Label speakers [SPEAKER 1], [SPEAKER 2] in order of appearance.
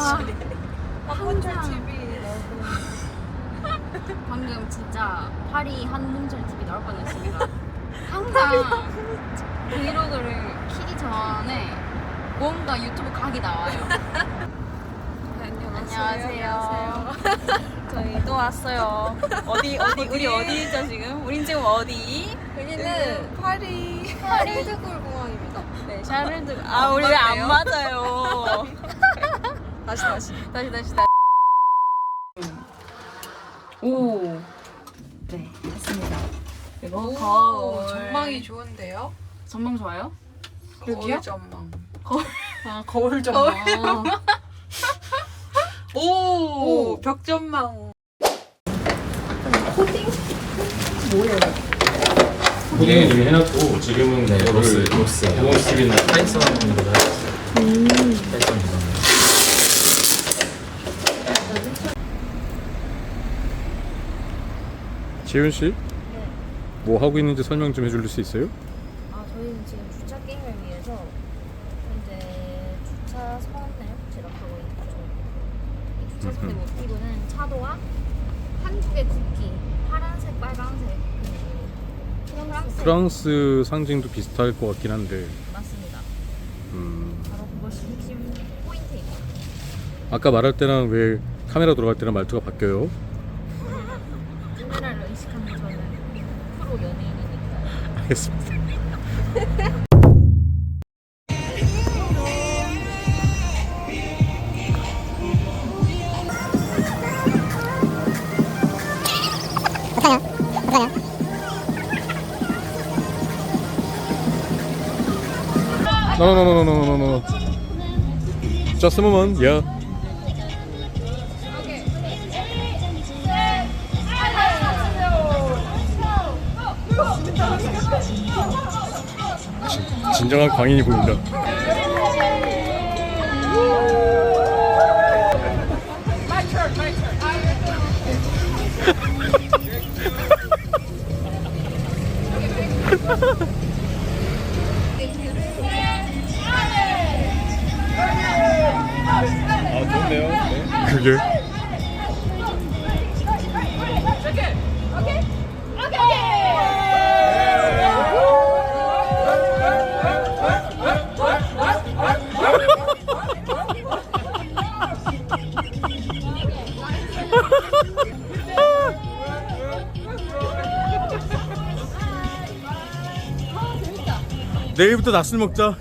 [SPEAKER 1] 항상
[SPEAKER 2] TV
[SPEAKER 1] 방금 진짜 파리 한문철 TV 나올 뻔했습니다. 항상 브이로그를 키기 전에 뭔가 유튜브 각이 나와요. 안녕하세요.
[SPEAKER 2] 저희 또 왔어요. 어디 어디 우리 어디죠 지금? 우린 지금 어디?
[SPEAKER 3] 여기는 파리 파리 드골 공항입니다.
[SPEAKER 2] 네, 샤를드. 아 우리 왜 안 맞아요?
[SPEAKER 3] 다시 다시.
[SPEAKER 2] 다시 다시 다시. 오. 네, 됐습니다. 그리고 거울.
[SPEAKER 3] 전망이 좋은데요?
[SPEAKER 2] 전망 좋아요?
[SPEAKER 3] 거울 전망.
[SPEAKER 2] 아, 거울 전망.
[SPEAKER 3] 오, 벽 전망.
[SPEAKER 4] 코딩은 이미 해놨고 지금은
[SPEAKER 5] 네,
[SPEAKER 4] 그거를
[SPEAKER 5] 로스, 로스.
[SPEAKER 4] 로스비나
[SPEAKER 5] 파이썬으로 하였어요. 파이썬 이런
[SPEAKER 4] 지훈 씨? 뭐 하고 있는지 설명 좀 해줄 수 있어요?
[SPEAKER 6] 아, 저희는 지금 주차 게임을 위해서 현재 주차 선을 제작하고 있죠. 이 주차 선의
[SPEAKER 4] 음흠.
[SPEAKER 6] 모티브는 차도와 한국의 국기, 파란색, 빨간색, 그리고 프랑스.
[SPEAKER 4] 프랑스 상징도 비슷할 것 같긴 한데
[SPEAKER 6] 맞습니다.
[SPEAKER 4] 음,
[SPEAKER 6] 바로 그것이 핵심 포인트입니다.
[SPEAKER 4] 아까 말할 때랑 왜 카메라 돌아갈 때랑 말투가 바뀌어요?
[SPEAKER 6] 프로 연예인이니까.
[SPEAKER 4] 알겠습니다 No, no, no, no, no, no, no, no. Just a moment, yeah. 진- 진정한 광인이 보인다. 아 좋네요. 그게 내일부터 낮술 먹자.